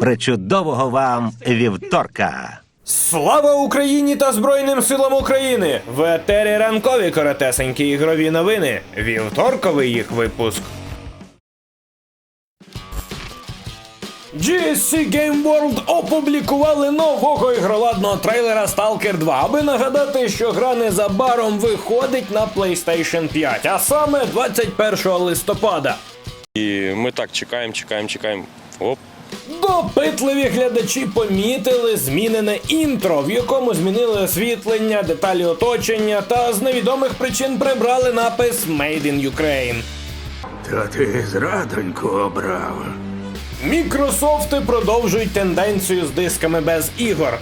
Причудового вам вівторка! Слава Україні та Збройним силам України! В етері ранкові коротесенькі ігрові новини. Вівторковий їх випуск. GSC Game World опублікували нового ігроладного трейлера Stalker 2, аби нагадати, що гра незабаром виходить на PlayStation 5, а саме 21 листопада. І ми так чекаємо, чекаємо, чекаємо. Оп. Допитливі глядачі помітили змінене інтро, в якому змінили освітлення, деталі оточення та з невідомих причин прибрали напис Made in Ukraine. Та ти зрадоньку обрав. Мікрософти продовжують тенденцію з дисками без ігор.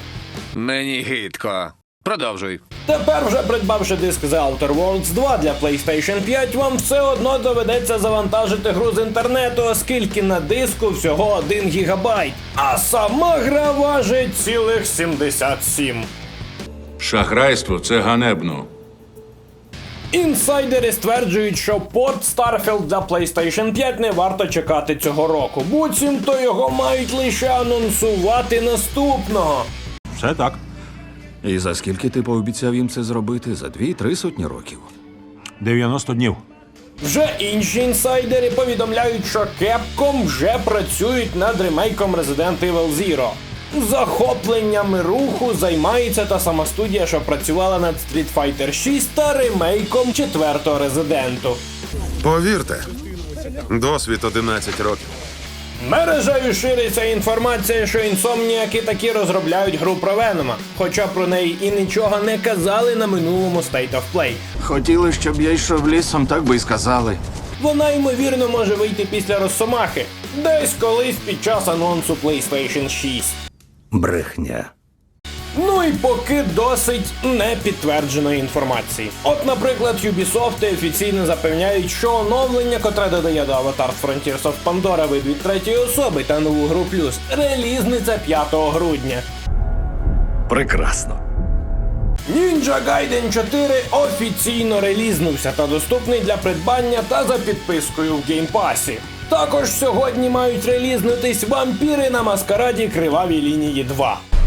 Мені гидко. Продовжуй. Тепер, вже придбавши диск The Outer Worlds 2 для PlayStation 5, вам все одно доведеться завантажити гру з інтернету, оскільки на диску всього 1 гігабайт, а сама гра важить цілих 77. Шахрайство це ганебно. Інсайдери стверджують, що порт Starfield для PlayStation 5 не варто чекати цього року. Буцімто його мають лише анонсувати наступного. Все так. І за скільки ти пообіцяв їм це зробити? За дві-три сотні років. 90 днів. Вже інші інсайдери повідомляють, що Capcom вже працюють над ремейком Resident Evil Zero. Захопленнями руху займається та сама студія, що працювала над Street Fighter 6 та ремейком четвертого Резиденту. Повірте, досвід 11 років. Мережею шириться інформація, що інсомніяки такі розробляють гру про Венома, хоча про неї і нічого не казали на минулому State of Play. Хотіли, щоб я йшов лісом, так би й сказали. Вона ймовірно може вийти після Росомахи, десь колись під час анонсу PlayStation 6. Брехня. Ну і поки досить непідтвердженої інформації. От, наприклад, Ubisoft офіційно запевняють, що оновлення, котре додає до Avatar Frontiers of Pandora вид від третьої особи та нову гру плюс, релізниця 5 грудня. Прекрасно. Ninja Gaiden 4 офіційно релізнувся та доступний для придбання та за підпискою в геймпасі. Також сьогодні мають релізнутись вампіри на маскараді Криваві лінії 2.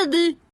До середи.